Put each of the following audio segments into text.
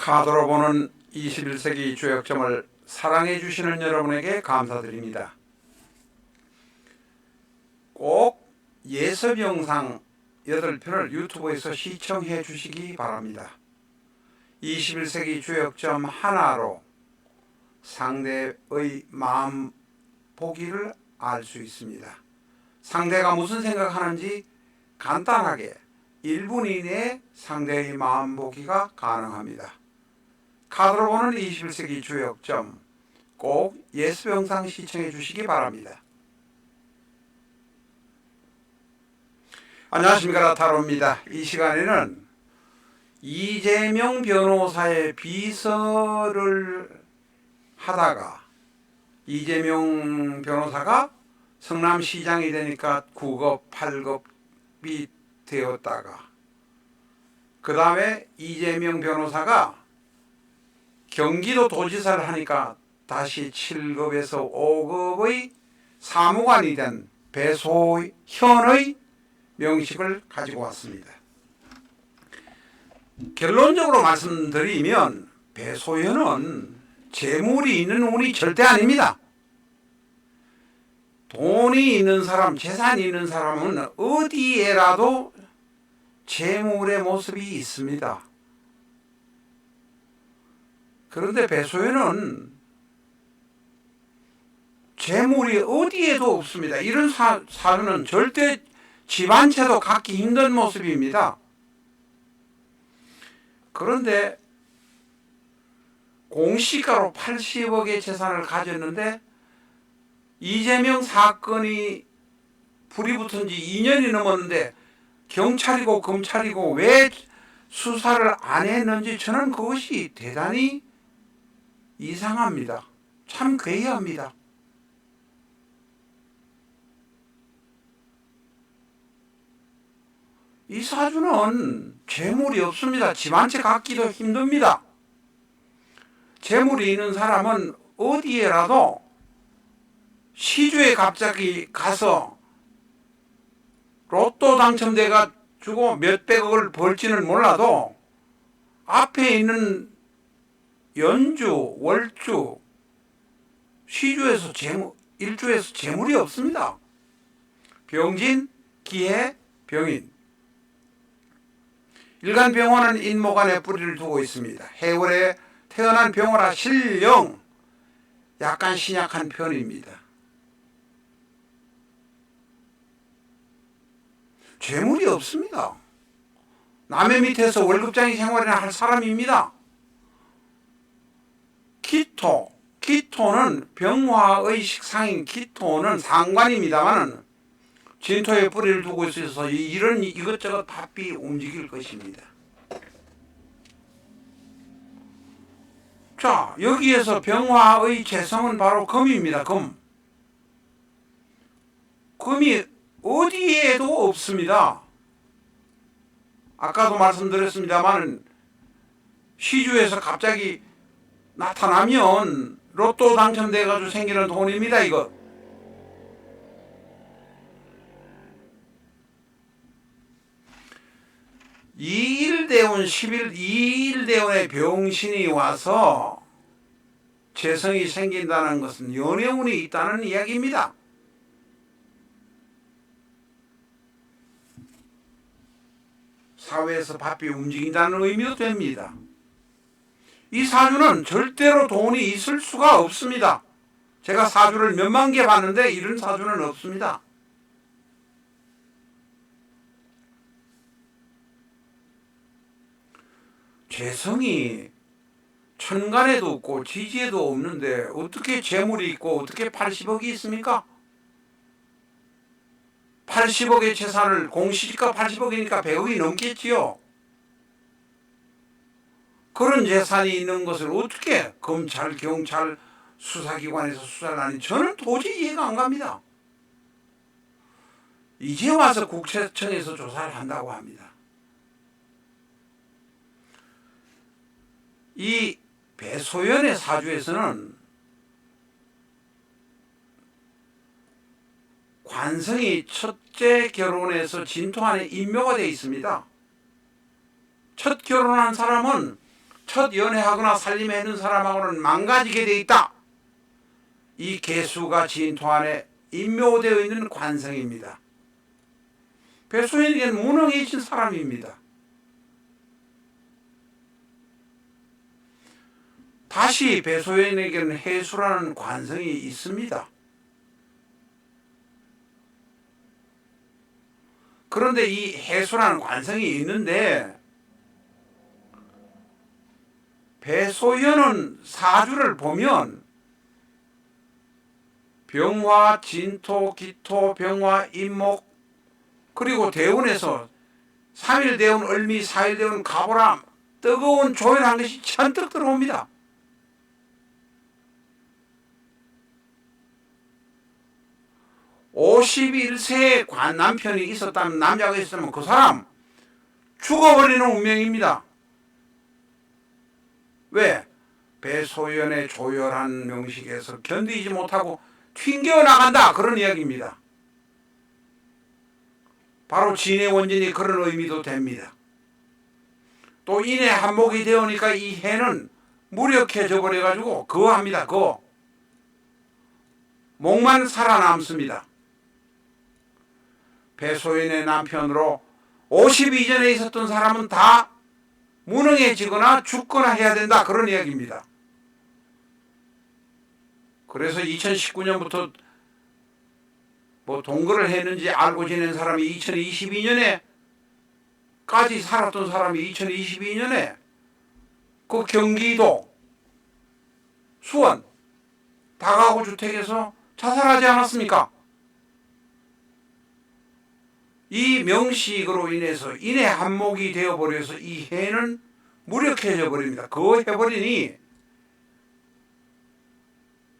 카드로 보는 21세기 주역점을 사랑해 주시는 여러분에게 감사드립니다. 꼭 예습 영상 8편을 유튜브에서 시청해 주시기 바랍니다. 21세기 주역점 하나로 상대의 마음 보기를 알 수 있습니다. 상대가 무슨 생각하는지 간단하게 1분 이내에 상대의 마음 보기가 가능합니다. 카드로 보는 21세기 주역점 꼭 예습 영상 시청해 주시기 바랍니다. 안녕하십니까 라타로입니다. 이 시간에는 이재명 변호사의 비서를 하다가 이재명 변호사가 성남시장이 되니까 9급, 8급이 되었다가 그 다음에 이재명 변호사가 경기도 도지사를 하니까 다시 7급에서 5급의 사무관이 된 배소현의 명식을 가지고 왔습니다. 결론적으로 말씀드리면 배소현은 재물이 있는 운이 절대 아닙니다. 돈이 있는 사람, 재산이 있는 사람은 어디에라도 재물의 모습이 있습니다. 그런데 배소연은 재물이 어디에도 없습니다. 이런 사, 사주는 절대 집안채도 갖기 힘든 모습입니다. 그런데 공시가로 80억의 재산을 가졌는데 이재명 사건이 불이 붙은 지 2년이 넘었는데 경찰이고 검찰이고 왜 수사를 안 했는지 저는 그것이 대단히 이상합니다. 참 괴이합니다. 이 사주는 재물이 없습니다. 집한채 갖기도 힘듭니다. 재물이 있는 사람은 어디에라도 시주에 갑자기 가서 로또 당첨돼가 주고 몇백억을 벌지는 몰라도 앞에 있는 연주, 월주, 시주에서 재물, 일주에서 재물이 없습니다. 병진, 기해, 병인. 일간 병원은 인모간에 뿌리를 두고 있습니다. 해월에 태어난 병원아 실령 약간 신약한 편입니다. 재물이 없습니다. 남의 밑에서 월급장이 생활이나 할 사람입니다. 키토, 키토는 병화의 식상인 키토는 상관입니다만은 진토에 뿌리를 두고 있어서 이런 이것저것 바삐 움직일 것입니다. 자, 여기에서 병화의 재성은 바로 금입니다. 금. 금이 어디에도 없습니다. 아까도 말씀드렸습니다만 시주에서 갑자기 나타나면 로또 당첨돼 가지고 생기는 돈입니다. 이거. 이일대운 10일 이일대운의 병신이 와서 재성이 생긴다는 것은 연애운이 있다는 이야기입니다. 사회에서 바삐 움직인다는 의미도 됩니다. 이 사주는 절대로 돈이 있을 수가 없습니다. 제가 사주를 몇만 개 봤는데 이런 사주는 없습니다. 재성이 천간에도 없고 지지에도 없는데 어떻게 재물이 있고 어떻게 80억이 있습니까? 80억의 재산을 공시지가 80억이니까 100억이 넘겠지요. 그런 재산이 있는 것을 어떻게 검찰, 경찰, 수사기관에서 수사를 하니 저는 도저히 이해가 안 갑니다. 이제 와서 국세청에서 조사를 한다고 합니다. 이 배소연의 사주에서는 관성이 첫째 결혼에서 진토 안에 인묘가 되어 있습니다. 첫 결혼한 사람은 첫 연애하거나 살림해는 사람하고는 망가지게 돼 있다. 이 개수가 진토 안에 인묘되어 있는 관성입니다. 배소인에게는 무능해진 사람입니다. 다시 배소인에게는 해수라는 관성이 있습니다. 그런데 이 해수라는 관성이 있는데 배소연은 사주를 보면 병화, 진토, 기토, 병화, 임목 그리고 대운에서 3일 대운, 을미, 4일 대운, 가보람 뜨거운 조연한 것이 천뜩 들어옵니다. (51세의) 관 남편이 있었다면 남자가 있었다면 그 사람 죽어버리는 운명입니다. 왜? 배소연의 조열한 명식에서 견디지 못하고 튕겨 나간다 그런 이야기입니다. 바로 진의 원진이 그런 의미도 됩니다. 또 인의 한목이 되오니까 이 해는 무력해져 버려 가지고 그합니다. 그 목만 살아남습니다. 배소연의 남편으로 50 이전에 있었던 사람은 다 무능해지거나 죽거나 해야 된다 그런 이야기입니다. 그래서 2019년부터 뭐 동거를 했는지 알고 지낸 사람이 2022년에 까지 살았던 사람이 2022년에 그 경기도 수원 다가구 주택에서 자살하지 않았습니까? 이 명식으로 인해서 인의 한목이 되어버려서 이 해는 무력해져 버립니다. 그 해버리니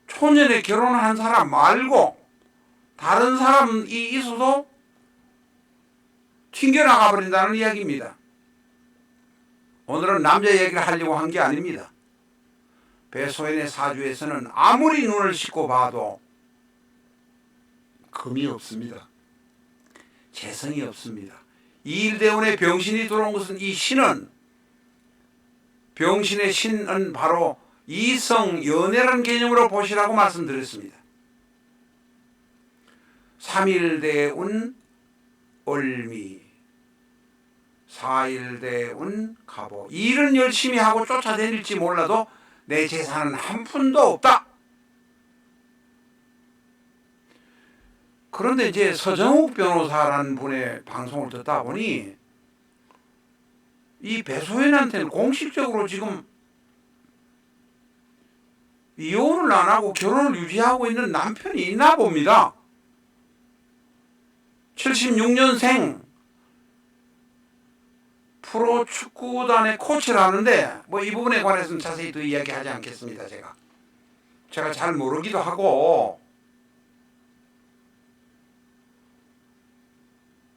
초년에 결혼한 사람 말고 다른 사람이 있어도 튕겨나가 버린다는 이야기입니다. 오늘은 남자 얘기를 하려고 한 게 아닙니다. 배소인의 사주에서는 아무리 눈을 씻고 봐도 금이 없습니다. 재성이 없습니다. 이일대운의 병신이 들어온 것은 이 신은 병신의 신은 바로 이성 연애라는 개념으로 보시라고 말씀드렸습니다. 3일대운 을미 4일대운 갑오 일은 열심히 하고 쫓아다닐지 몰라도 내 재산은 한 푼도 없다. 그런데 이제 서정욱 변호사라는 분의 방송을 듣다 보니 이 배소연한테는 공식적으로 지금 이혼을 안 하고 결혼을 유지하고 있는 남편이 있나 봅니다. 76년생 프로 축구단의 코치를 하는데 뭐 이 부분에 관해서는 자세히 더 이야기하지 않겠습니다. 제가 제가 잘 모르기도 하고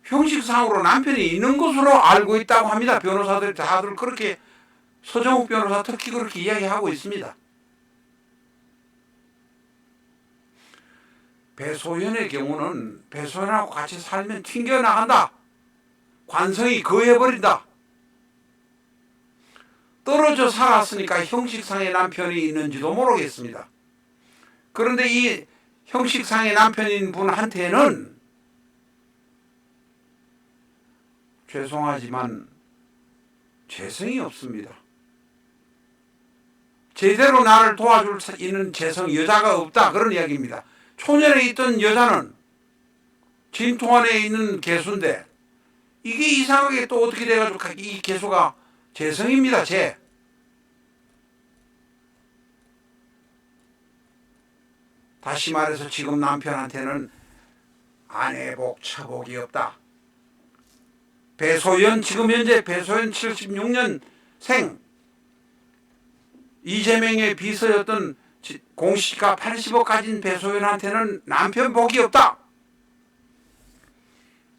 형식상으로 남편이 있는 것으로 알고 있다고 합니다. 변호사들 다들 그렇게 서정욱 변호사 특히 그렇게 이야기하고 있습니다. 배소연의 경우는 배소연하고 같이 살면 튕겨나간다. 관성이 거해버린다. 떨어져 살았으니까 형식상의 남편이 있는지도 모르겠습니다. 그런데 이 형식상의 남편인 분한테는 죄송하지만 재성이 없습니다. 제대로 나를 도와줄 수 있는 재성 여자가 없다 그런 이야기입니다. 초년에 있던 여자는 진토 안에 있는 개수인데 이게 이상하게 또 어떻게 돼가지고 이 개수가 재성입니다. 재. 다시 말해서 지금 남편한테는 아내복 처복이 없다. 배소연 지금 현재 배소연 76년 생 이재명의 비서였던 공시가 80억 가진 배소연한테는 남편 복이 없다.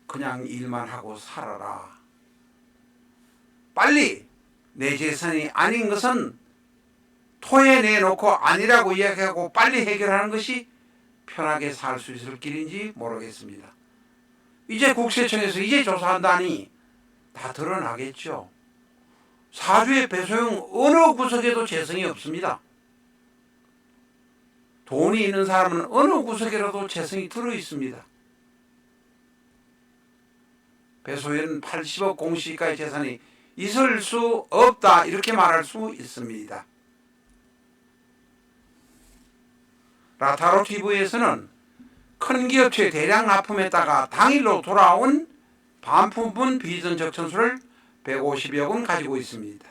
그냥 일만 하고 살아라. 빨리 내 재산이 아닌 것은 토해 내놓고 아니라고 이야기하고 빨리 해결하는 것이 편하게 살 수 있을 길인지 모르겠습니다. 이제 국세청에서 이제 조사한다니 다 드러나겠죠. 사주의 배소용 어느 구석에도 재성이 없습니다. 돈이 있는 사람은 어느 구석에라도 재성이 들어 있습니다. 배소에는 80억 공시가의 재산이 있을 수 없다 이렇게 말할 수 있습니다. 라타로 TV에서는 큰 기업체 대량 납품했다가 당일로 돌아온 반품분 비전 적 천수를 150여 건 가지고 있습니다.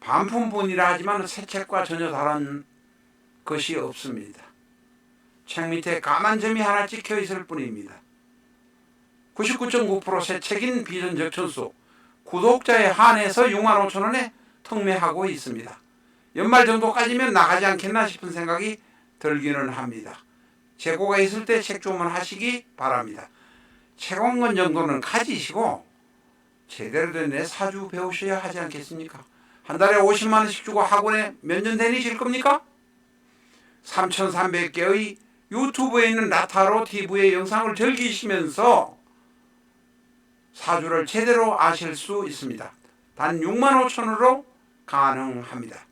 반품분이라 하지만 새 책과 전혀 다른 것이 없습니다. 책 밑에 까만 점이 하나 찍혀 있을 뿐입니다. 99.9%새 책인 비전 적 천수 구독자에 한해서 6만 5천 원에 특매하고 있습니다. 연말 정도까지면 나가지 않겠나 싶은 생각이 들기는 합니다. 재고가 있을 때 책 주문하시기 바랍니다. 채권권 정도는 가지시고 제대로 된 내 사주 배우셔야 하지 않겠습니까? 한 달에 50만 원씩 주고 학원에 몇 년 다니실 겁니까? 3,300개의 유튜브에 있는 라타로 TV의 영상을 즐기시면서 사주를 제대로 아실 수 있습니다. 단 6만 5천으로 가능합니다.